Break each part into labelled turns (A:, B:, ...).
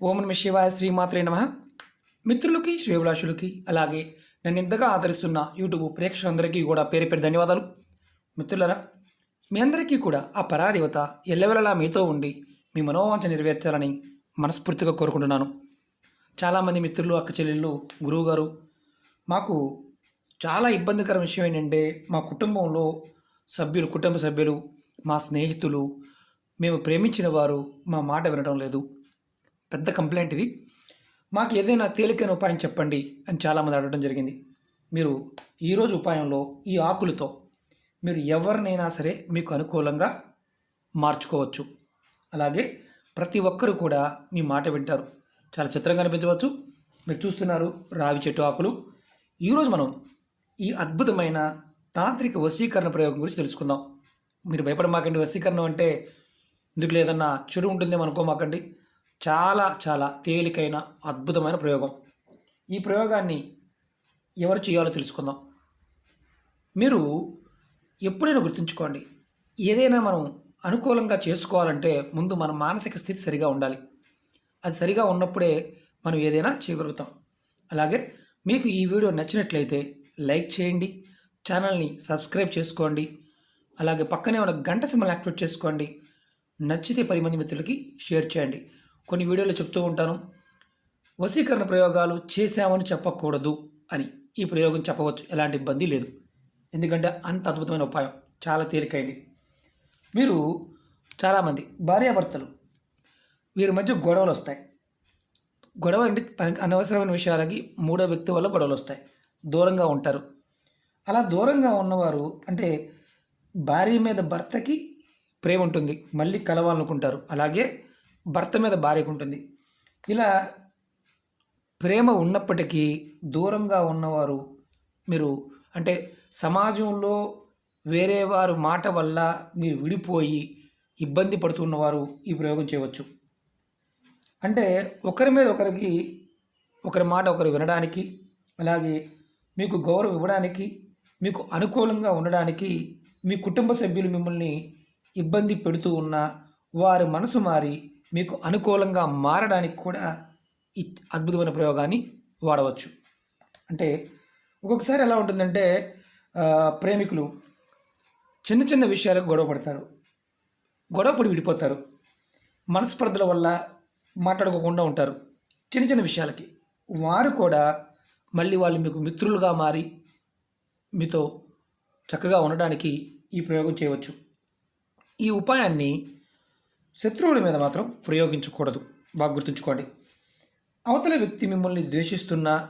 A: ఓం నమ శివాయ శ్రీమాత్రే నమ. మిత్రులకి శ్రేభిలాషులకి అలాగే నన్ను ఇంతగా ఆదరిస్తున్న యూట్యూబ్ ప్రేక్షకులందరికీ కూడా పేరు పేరు ధన్యవాదాలు. మిత్రులరా మీ అందరికీ కూడా ఆ పరాదేవత ఎల్లవెల్లలా మీతో ఉండి మీ మనోవాంఛ నెరవేర్చాలని మనస్ఫూర్తిగా కోరుకుంటున్నాను. చాలామంది మిత్రులు అక్క చెల్లెళ్ళు గురువుగారు మాకు చాలా ఇబ్బందికర విషయం ఏంటంటే మా కుటుంబంలో సభ్యులు కుటుంబ సభ్యులు మా స్నేహితులు మేము ప్రేమించిన వారు మా మాట వినడం లేదు. పెద్ద కంప్లైంట్ ఇది. మాకు ఏదైనా తేలికైన ఉపాయం చెప్పండి అని చాలామంది అడగడం జరిగింది. మీరు ఈరోజు ఉపాయంలో ఈ ఆకులతో మీరు ఎవరినైనా సరే మీకు అనుకూలంగా మార్చుకోవచ్చు. అలాగే ప్రతి ఒక్కరు కూడా మీ మాట వింటారు. చాలా చిత్రంగా అనిపించవచ్చు. మీరు చూస్తున్నారు రావి చెట్టు ఆకులు. ఈరోజు మనం ఈ అద్భుతమైన తాంత్రిక వశీకరణ ప్రయోగం గురించి తెలుసుకుందాం. మీరు భయపడమాకండి. వశీకరణం అంటే ఇందుకు లేదన్నా చెడు ఉంటుందేమో అనుకోమాకండి. చాలా చాలా తేలికైన అద్భుతమైన ప్రయోగం. ఈ ప్రయోగాన్ని ఎవరు చేయాలో తెలుసుకుందాం. మీరు ఎప్పుడైనా గుర్తుంచుకోండి ఏదైనా మనం అనుకూలంగా చేసుకోవాలంటే ముందు మన మానసిక స్థితి సరిగా ఉండాలి. అది సరిగా ఉన్నప్పుడే మనం ఏదైనా చేయగలుగుతాం. అలాగే మీకు ఈ వీడియో నచ్చినట్లయితే లైక్ చేయండి ఛానల్ని సబ్స్క్రైబ్ చేసుకోండి అలాగే పక్కనే ఉన్న గంట సింబల్ యాక్టివేట్ చేసుకోండి నచ్చితే పది మంది మిత్రులకి షేర్ చేయండి. కొన్ని వీడియోలు చెప్తూ ఉంటాను. వశీకరణ ప్రయోగాలు చేశామని చెప్పకూడదు అని ఈ ప్రయోగం చెప్పవచ్చు. ఎలాంటి ఇబ్బంది లేదు. ఎందుకంటే అంత అద్భుతమైన ఉపాయం. చాలా తేలికైంది. మీరు చాలామంది భార్యాభర్తలు వీరి మధ్య గొడవలు వస్తాయి. గొడవ అంటే అనవసరమైన విషయాలకి మూడో వ్యక్తి వల్ల గొడవలు వస్తాయి. దూరంగా ఉంటారు. అలా దూరంగా ఉన్నవారు అంటే భార్య మీద భర్తకి ప్రేమ ఉంటుంది. మళ్ళీ కలవాలనుకుంటారు. అలాగే భర్త మీద భార్యకు ఉంటుంది ఇలా ప్రేమ ఉన్నప్పటికీ దూరంగా ఉన్నవారు మీరు అంటే సమాజంలో వేరే వారు మాట వల్ల మీరు విడిపోయి ఇబ్బంది పడుతున్నవారు ఈ ప్రయోగం చేయవచ్చు. అంటే ఒకరి మీద ఒకరికి ఒకరి మాట ఒకరు వినడానికి అలాగే మీకు గౌరవం ఇవ్వడానికి మీకు అనుకూలంగా ఉండడానికి మీ కుటుంబ సభ్యులు మిమ్మల్ని ఇబ్బంది పెడుతూ ఉన్న వారి మనసు మారి మీకు అనుకూలంగా మారడానికి కూడా ఈ అద్భుతమైన ప్రయోగాన్ని వాడవచ్చు. అంటే ఒక్కొక్కసారి ఎలా ఉంటుందంటే ప్రేమికులు చిన్న చిన్న విషయాలకు గొడవ పడతారు. గొడవపడి విడిపోతారు. మనస్పర్ధల వల్ల మాట్లాడుకోకుండా ఉంటారు. చిన్న చిన్న విషయాలకి. వారు కూడా మళ్ళీ వాళ్ళు మీకు మిత్రులుగా మారి మీతో చక్కగా ఉండడానికి ఈ ప్రయోగం చేయవచ్చు. ఈ ఉపాయాన్ని శత్రువుల మీద మాత్రం ప్రయోగించకూడదు. బాగా గుర్తుంచుకోండి. అవతల వ్యక్తి మిమ్మల్ని ద్వేషిస్తున్నా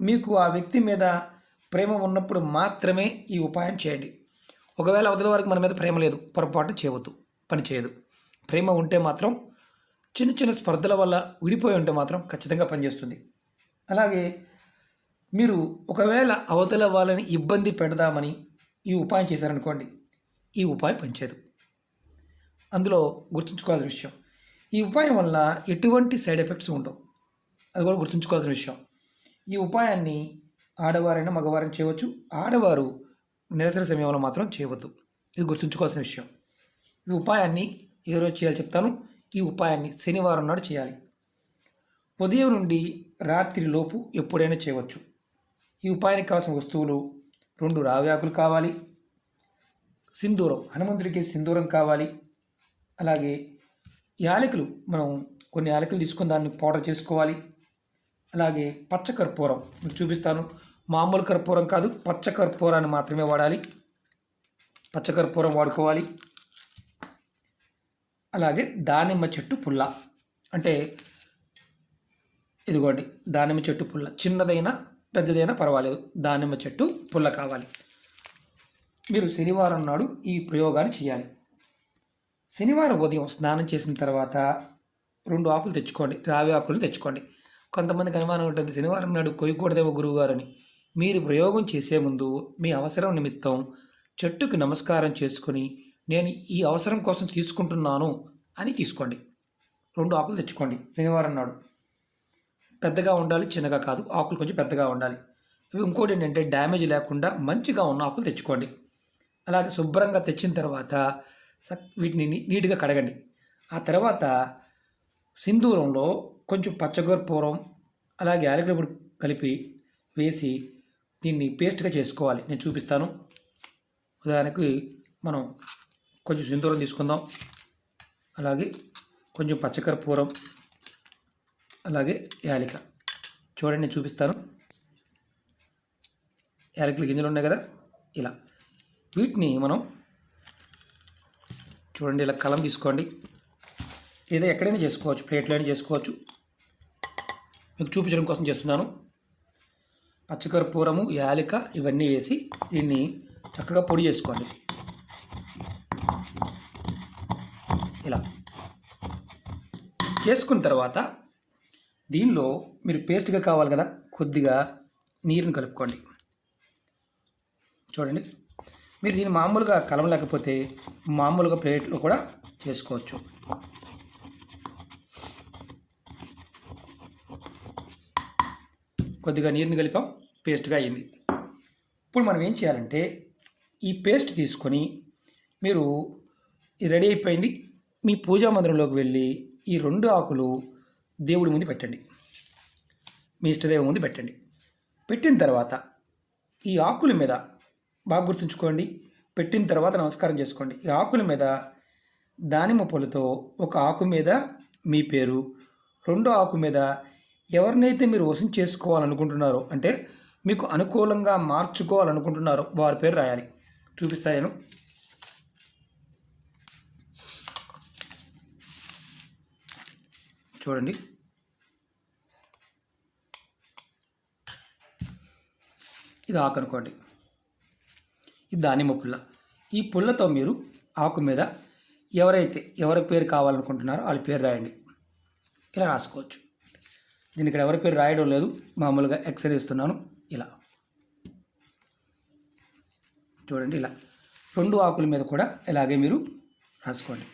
A: మీకు ఆ వ్యక్తి మీద ప్రేమ ఉన్నప్పుడు మాత్రమే ఈ ఉపాయం చేయండి. ఒకవేళ అవతల వారికి మన మీద ప్రేమ లేదు పొరపాటు చేయవద్దు పని చేయదు. ప్రేమ ఉంటే మాత్రం చిన్న చిన్న స్పర్ధల వల్ల విడిపోయి ఉంటే మాత్రం ఖచ్చితంగా పనిచేస్తుంది. అలాగే మీరు ఒకవేళ అవతల వాళ్ళని ఇబ్బంది పెడదామని ఈ ఉపాయం చేశారనుకోండి ఈ ఉపాయం పనిచేయదు. అందులో గుర్తుంచుకోవాల్సిన విషయం. ఈ ఉపాయం వల్ల ఎటువంటి సైడ్ ఎఫెక్ట్స్ ఉండవు. అది కూడా గుర్తుంచుకోవాల్సిన విషయం. ఈ ఉపాయాన్ని ఆడవారైనా మగవారైనా చేయవచ్చు. ఆడవారు నిరసన సమయంలో మాత్రం చేయవద్దు. ఇది గుర్తుంచుకోవాల్సిన విషయం. ఈ ఉపాయాన్ని ఏ రోజు చేయాలి చెప్తాను. ఈ ఉపాయాన్ని శనివారం నాడు చేయాలి. ఉదయం నుండి రాత్రి లోపు ఎప్పుడైనా చేయవచ్చు. ఈ ఉపాయానికి కావాల్సిన వస్తువులు రెండు రావ్యాకులు కావాలి. సింధూరం. హనుమంతుడికి సింధూరం కావాలి. అలాగే యాలకులు మనం కొన్ని యాలకులు తీసుకొని దాన్ని పౌడర్ చేసుకోవాలి. అలాగే పచ్చ కర్పూరం మీకు చూపిస్తాను. మామూలు కర్పూరం కాదు పచ్చ కర్పూరాన్ని మాత్రమే వాడాలి. పచ్చ కర్పూరం వాడుకోవాలి. అలాగే దానిమ్మ చెట్టు పుల్ల అంటే ఇదిగోండి దానిమ్మ చెట్టు పుల్ల. చిన్నదైనా పెద్దదైనా పర్వాలేదు దానిమ్మ చెట్టు పుల్ల కావాలి. మీరు శనివారం నాడు ఈ ప్రయోగాన్ని చేయాలి. శనివారం ఉదయం స్నానం చేసిన తర్వాత రెండు ఆకులు తెచ్చుకోండి రావి ఆకులు తెచ్చుకోండి. కొంతమందికి అనుమానం ఉంటుంది శనివారం నాడు కొయ్యకూడదేమో గురువుగారని. అని మీరు ప్రయోగం చేసే ముందు మీ అవసరం నిమిత్తం చెట్టుకి నమస్కారం చేసుకుని నేను ఈ అవసరం కోసం తీసుకుంటున్నాను అని తీసుకోండి. రెండు ఆకులు తెచ్చుకోండి శనివారం నాడు. పెద్దగా ఉండాలి చిన్నగా కాదు. ఆకులు కొంచెం పెద్దగా ఉండాలి. ఇవి ఇంకోటి ఏంటంటే డ్యామేజ్ లేకుండా మంచిగా ఉన్న ఆకులు తెచ్చుకోండి. అలాగే శుభ్రంగా తెచ్చిన తర్వాత వీటిని నీట్గా కడగండి. ఆ తర్వాత సింధూరంలో కొంచెం పచ్చగర్పూరం అలాగే యాలకుల కలిపి వేసి దీన్ని పేస్ట్గా చేసుకోవాలి. నేను చూపిస్తాను. ఉదాహరణకి మనం కొంచెం సింధూరం తీసుకుందాం. అలాగే కొంచెం పచ్చకర్పూరం అలాగే యాలిక. చూడండి నేను చూపిస్తాను. యాలకుల గింజలు ఉన్నాయి కదా? ఇలా. వీటిని మనం చూడండి ఇలా కలం తీసుకోండి. లేదా ఎక్కడైనా చేసుకోవచ్చు ప్లేట్లోనే అయినా చేసుకోవచ్చు. మీకు చూపించడం కోసం చేస్తున్నాను. పచ్చకర్పూరము యాలిక ఇవన్నీ వేసి దీన్ని చక్కగా పొడి చేసుకోండి. ఇలా. చేసుకున్న తర్వాత దీనిలో మీరు పేస్ట్గా కావాలి కదా కొద్దిగా నీరుని కలుపుకోండి. చూడండి. మీరు దీన్ని మామూలుగా కలవలేకపోతే మామూలుగా ప్లేట్లో కూడా చేసుకోవచ్చు. కొద్దిగా నీరుని కలిపాం పేస్ట్గా అయింది. ఇప్పుడు మనం ఏం చేయాలంటే ఈ పేస్ట్ తీసుకొని మీరు రెడీ అయిపోయింది. మీ పూజా మందిరంలోకి వెళ్ళి ఈ రెండు ఆకులు దేవుడి ముందు పెట్టండి. మీ ఇష్టదేవం ముందు పెట్టండి. పెట్టిన తర్వాత ఈ ఆకుల మీద బాగా గుర్తుంచుకోండి. పెట్టిన తర్వాత నమస్కారం చేసుకోండి. ఈ ఆకుల మీద దానిమ్మ పూలతో ఒక ఆకు మీద మీ పేరు రెండో ఆకు మీద ఎవరినైతే మీరు వసం చేసుకోవాలనుకుంటున్నారో అంటే మీకు అనుకూలంగా మార్చుకోవాలనుకుంటున్నారో వారి పేరు రాయాలి. చూపిస్తా నేను. చూడండి. ఇది ఆకు అనుకోండి. ఈ దానిమ్మ పుల్ల. ఈ పుల్లతో మీరు ఆకు మీద ఎవరైతే ఎవరి పేరు కావాలనుకుంటున్నారో వాళ్ళ పేరు రాయండి. ఇలా రాసుకోవచ్చు. దీని ఇక్కడ ఎవరి పేరు రాయడం లేదు. మామూలుగా ఎక్స్రే ఇస్తున్నాను. ఇలా. చూడండి ఇలా. రెండు ఆకుల మీద కూడా ఇలాగే మీరు రాసుకోండి.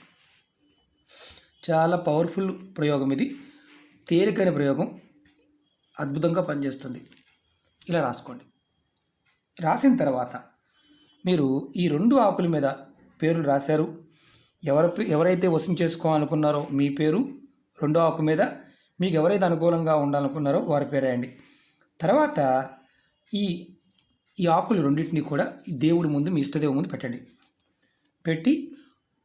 A: చాలా పవర్ఫుల్ ప్రయోగం ఇది. తేలికైన ప్రయోగం. అద్భుతంగా పనిచేస్తుంది. ఇలా రాసుకోండి. రాసిన తర్వాత మీరు ఈ రెండు ఆకుల మీద పేర్లు రాశారు. ఎవరి పే- ఎవరైతే వసం చేసుకోవాలనుకున్నారో మీ పేరు రెండో ఆకు మీద మీకు ఎవరైతే అనుకూలంగా ఉండాలనుకున్నారో వారి పేరు తర్వాత ఈ ఈ ఆకులు రెండింటిని కూడా దేవుడి ముందు మీ ఇష్టదేవు ముందు పెట్టండి. పెట్టి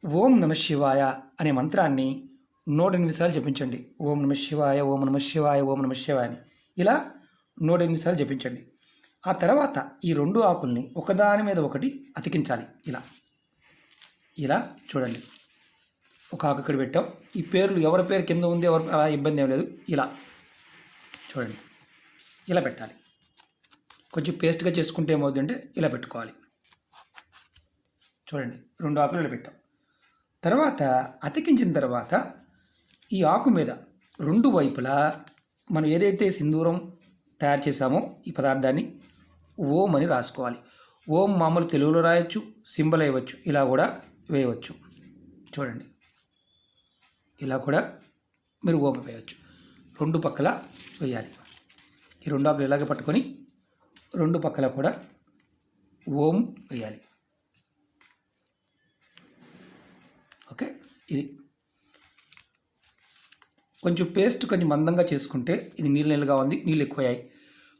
A: ఓం నమ శివాయ అనే మంత్రాన్ని నూట ఎనిమిది సార్లు జపించండి. ఓం నమ శివాయ ఓం నమ శివాయ ఓం నమ శివాయ అని. ఇలా నూట ఎనిమిది సార్లు జపించండి. ఆ తర్వాత ఈ రెండు ఆకుల్ని ఒకదాని మీద ఒకటి అతికించాలి. ఇలా. ఇలా చూడండి. ఒక ఆకు ఇక్కడ పెట్టాం. ఈ పేర్లు ఎవరి పేరు కింద ఉంది ఎవరి అలా ఇబ్బంది ఏం లేదు. ఇలా. చూడండి. ఇలా పెట్టాలి. కొంచెం పేస్ట్గా చేసుకుంటే ఏమవుతుందంటే ఇలా పెట్టుకోవాలి. చూడండి. రెండు ఆకులు ఇలా పెట్టాం. తర్వాత అతికించిన తర్వాత ఈ ఆకు మీద రెండు వైపులా మనం ఏదైతే సింధూరం తయారు చేసామో ఈ పదార్థాన్ని ఓం అని రాసుకోవాలి. ఓం మామూలు తెలుగులో రాయొచ్చు సింబల్ వేయవచ్చు ఇలా కూడా వేయవచ్చు. చూడండి. ఇలా కూడా మీరు ఓం వేయవచ్చు. రెండు పక్కల వేయాలి. ఈ రెండు ఆకులు ఇలాగే పట్టుకొని రెండు పక్కల కూడా ఓం వేయాలి. ఓకే? ఇది. కొంచెం పేస్ట్ కొంచెం మందంగా చేసుకుంటే ఇది నీళ్ళు నీళ్ళుగా ఉంది నీళ్ళు ఎక్కువయ్యాయి.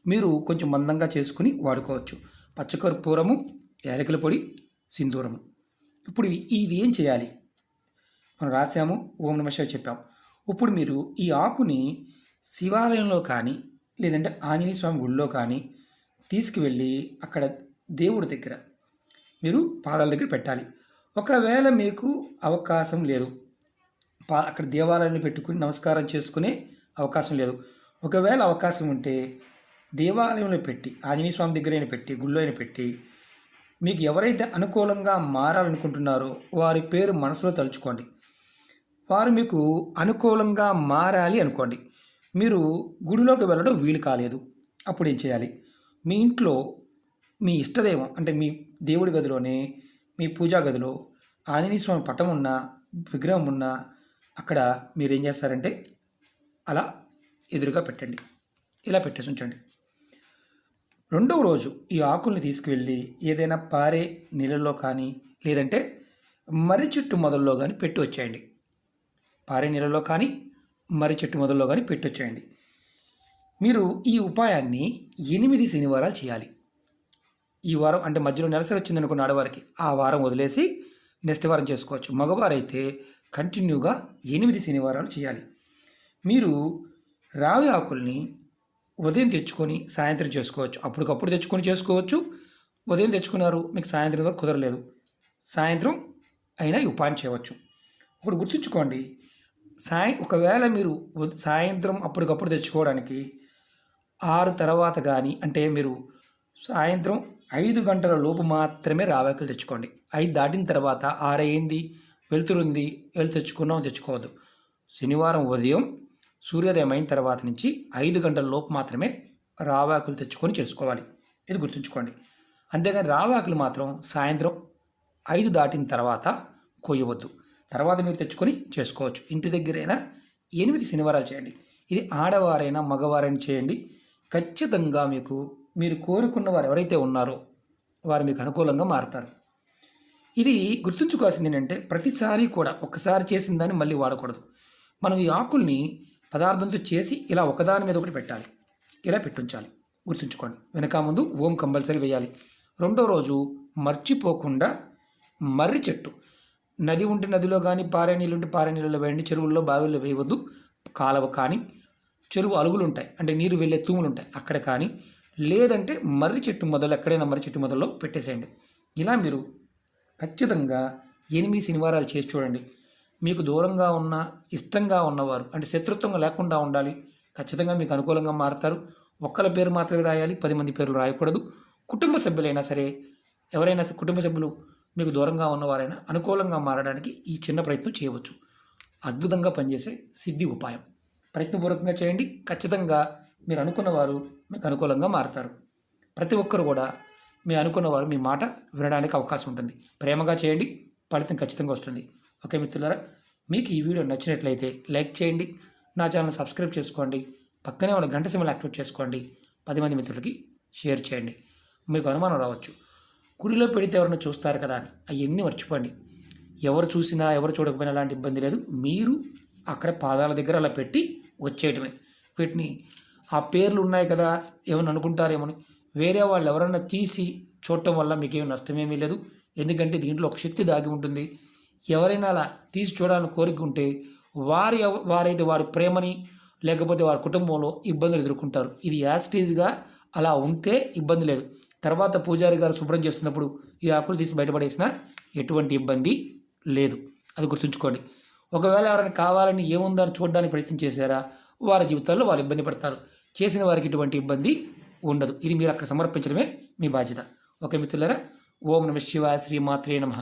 A: మీరు కొంచెం మందంగా చేసుకుని వాడుకోవచ్చు. పచ్చకర్పూరము యాలకుల పొడి సింధూరము. ఇప్పుడు ఇది ఏం చేయాలి? మనం రాసాము ఓం నమశివ చెప్పాం. ఇప్పుడు మీరు ఈ ఆకుని శివాలయంలో కానీ లేదంటే ఆంజనేయ స్వామి గుడిలో కానీ తీసుకువెళ్ళి అక్కడ దేవుడి దగ్గర మీరు పాదాల దగ్గర పెట్టాలి. ఒకవేళ మీకు అవకాశం లేదు పా అక్కడ దేవాలయాన్ని పెట్టుకుని నమస్కారం చేసుకునే అవకాశం లేదు. ఒకవేళ అవకాశం ఉంటే దేవాలయంలో పెట్టి ఆంజనేయ స్వామి దగ్గర అయినా పెట్టి గుళ్ళో అయిన పెట్టి మీకు ఎవరైతే అనుకూలంగా మారాలనుకుంటున్నారో వారి పేరు మనసులో తలుచుకోండి. వారు మీకు అనుకూలంగా మారాలి అనుకోండి. మీరు గుడిలోకి వెళ్ళడం వీలు కాలేదు. అప్పుడు ఏం చేయాలి? మీ ఇంట్లో మీ ఇష్టదైవం అంటే మీ దేవుడి గదిలోనే మీ పూజా గదిలో ఆంజనేయ స్వామి పటం ఉన్న విగ్రహం ఉన్న అక్కడ మీరు ఏం చేస్తారంటే అలా ఎదురుగా పెట్టండి. ఇలా పెట్టేసి ఉంచండి. రెండవ రోజు ఈ ఆకుల్ని తీసుకువెళ్ళి ఏదైనా పారే నీళ్ళల్లో కానీ లేదంటే మర్రి చెట్టు మొదల్లో కానీ పెట్టి వచ్చేయండి. పారే నీళ్ళలో కానీ మర్రి చెట్టు మొదల్లో కానీ పెట్టొచ్చేయండి మీరు ఈ ఉపాయాన్ని ఎనిమిది శనివారాలు చేయాలి. ఈ వారం అంటే మధ్యలో నెలసరి వచ్చింది అనుకున్న ఆడవారికి ఆ వారం వదిలేసి నెక్స్ట్ వారం చేసుకోవచ్చు. మగవారైతే కంటిన్యూగా ఎనిమిది శనివారాలు చేయాలి. మీరు రావి ఆకుల్ని ఉదయం తెచ్చుకొని సాయంత్రం చేసుకోవచ్చు. అప్పటికప్పుడు తెచ్చుకొని చేసుకోవచ్చు. ఉదయం తెచ్చుకున్నారు మీకు సాయంత్రం వరకు కుదరలేదు. సాయంత్రం అయినా ఈ ఉపాయం చేయవచ్చు. ఇప్పుడు గుర్తుంచుకోండి. సాయం ఒకవేళ మీరు సాయంత్రం అప్పటికప్పుడు తెచ్చుకోవడానికి ఆరు తర్వాత కానీ అంటే మీరు సాయంత్రం ఐదు గంటల లోపు మాత్రమే రావాకలు తెచ్చుకోండి. ఐదు దాటిన తర్వాత ఆరయింది వెళ్తురుంది వెళ్ళి తెచ్చుకున్నాం తెచ్చుకోవద్దు. శనివారం ఉదయం సూర్యోదయం అయిన తర్వాత నుంచి ఐదు గంటల లోపు మాత్రమే రావాకులు తెచ్చుకొని చేసుకోవాలి. ఇది గుర్తుంచుకోండి. అంతేగాని రావాకులు మాత్రం సాయంత్రం ఐదు దాటిన తర్వాత కొయ్యవద్దు. తర్వాత మీరు తెచ్చుకొని చేసుకోవచ్చు. ఇంటి దగ్గరైనా ఎనిమిది శనివారాలు చేయండి. ఇది ఆడవారైనా మగవారైనా చేయండి. ఖచ్చితంగా మీకు మీరు కోరుకున్న వారు ఎవరైతే ఉన్నారో వారు మీకు అనుకూలంగా మారుతారు. ఇది గుర్తుంచుకోవాల్సింది ఏంటంటే ప్రతిసారి కూడా ఒక్కసారి చేసిన దాన్ని మళ్ళీ వాడకూడదు. మనం ఈ ఆకుల్ని పదార్థంతో చేసి ఇలా ఒకదాని మీద ఒకటి పెట్టాలి. ఇలా పెట్టుంచాలి. గుర్తుంచుకోండి. వెనక ముందు ఓం కంపల్సరీ వేయాలి. రెండో రోజు మర్చిపోకుండా మర్రి చెట్టు. నది ఉంటే నదిలో కానీ పారే నీళ్ళు ఉంటే పారే నీళ్ళలో వేయండి. చెరువుల్లో బావిల్లో వేయవద్దు. కాలవ కానీ చెరువు అలుగులు ఉంటాయి అంటే నీరు వెళ్ళే తూములు ఉంటాయి అక్కడ కానీ లేదంటే మర్రి చెట్టు మొదలు ఎక్కడైనా మర్రి చెట్టు మొదల్లో పెట్టేసేయండి. ఇలా మీరు ఖచ్చితంగా ఎనిమిది శనివారాలు చేసి చూడండి. మీకు దూరంగా ఉన్న ఇష్టంగా ఉన్నవారు అంటే శత్రుత్వంగా లేకుండా ఉండాలి. ఖచ్చితంగా మీకు అనుకూలంగా మారుతారు. ఒక్కల పేరు మాత్రమే రాయాలి పది మంది పేర్లు రాయకూడదు. కుటుంబ సభ్యులైనా సరే ఎవరైనా సరే కుటుంబ సభ్యులు మీకు దూరంగా ఉన్నవారైనా అనుకూలంగా మారడానికి ఈ చిన్న ప్రయత్నం చేయవచ్చు. అద్భుతంగా పనిచేసే సిద్ధి ఉపాయం. ప్రయత్నపూర్వకంగా చేయండి. ఖచ్చితంగా మీరు అనుకున్నవారు మీకు అనుకూలంగా మారుతారు. ప్రతి ఒక్కరు కూడా మీ అనుకున్నవారు మీ మాట వినడానికి అవకాశం ఉంటుంది. ప్రేమగా చేయండి. ఫలితం ఖచ్చితంగా వస్తుంది. ఓకే మిత్రులారా మీకు ఈ వీడియో నచ్చినట్లయితే లైక్ చేయండి నా ఛానల్ సబ్స్క్రైబ్ చేసుకోండి పక్కనే ఉన్న గంట సిమ్మలు యాక్టివేట్ చేసుకోండి పది మంది మిత్రులకి షేర్ చేయండి. మీకు అనుమానం రావచ్చు. గుడిలో పెడితే ఎవరైనా చూస్తారు కదా అని అవన్నీ మర్చిపోండి. ఎవరు చూసినా ఎవరు చూడకపోయినా అలాంటి ఇబ్బంది లేదు. మీరు అక్కడ పాదాల దగ్గర అలా పెట్టి వచ్చేయటమే. వీటిని ఆ పేర్లు ఉన్నాయి కదా ఏమని అనుకుంటారేమని వేరే వాళ్ళు ఎవరన్నా తీసి చూడటం వల్ల మీకేం నష్టమేమీ లేదు. ఎందుకంటే దీంట్లో ఒక శక్తి దాగి ఉంటుంది. ఎవరైనా అలా తీసి చూడాలని కోరిక ఉంటే వారి వారైతే వారి ప్రేమని లేకపోతే వారి కుటుంబంలో ఇబ్బందులు ఎదుర్కొంటారు. ఇది యాస్టీజ్గా అలా ఉంటే ఇబ్బంది లేదు. తర్వాత పూజారి గారు శుభ్రం చేస్తున్నప్పుడు ఈ ఆకులు తీసి బయటపడేసినా ఎటువంటి ఇబ్బంది లేదు. అది గుర్తుంచుకోండి. ఒకవేళ ఎవరైనా కావాలని ఏముందని చూడడానికి ప్రయత్నం చేశారా వారి జీవితాల్లో వారు ఇబ్బంది పడతారు. చేసిన వారికి ఎటువంటి ఇబ్బంది ఉండదు. ఇది మీరు అక్కడ సమర్పించడమే మీ బాధ్యత. ఓకే మిత్రులారా ఓం నమ శివాయ శ్రీ మాత్రే నమః.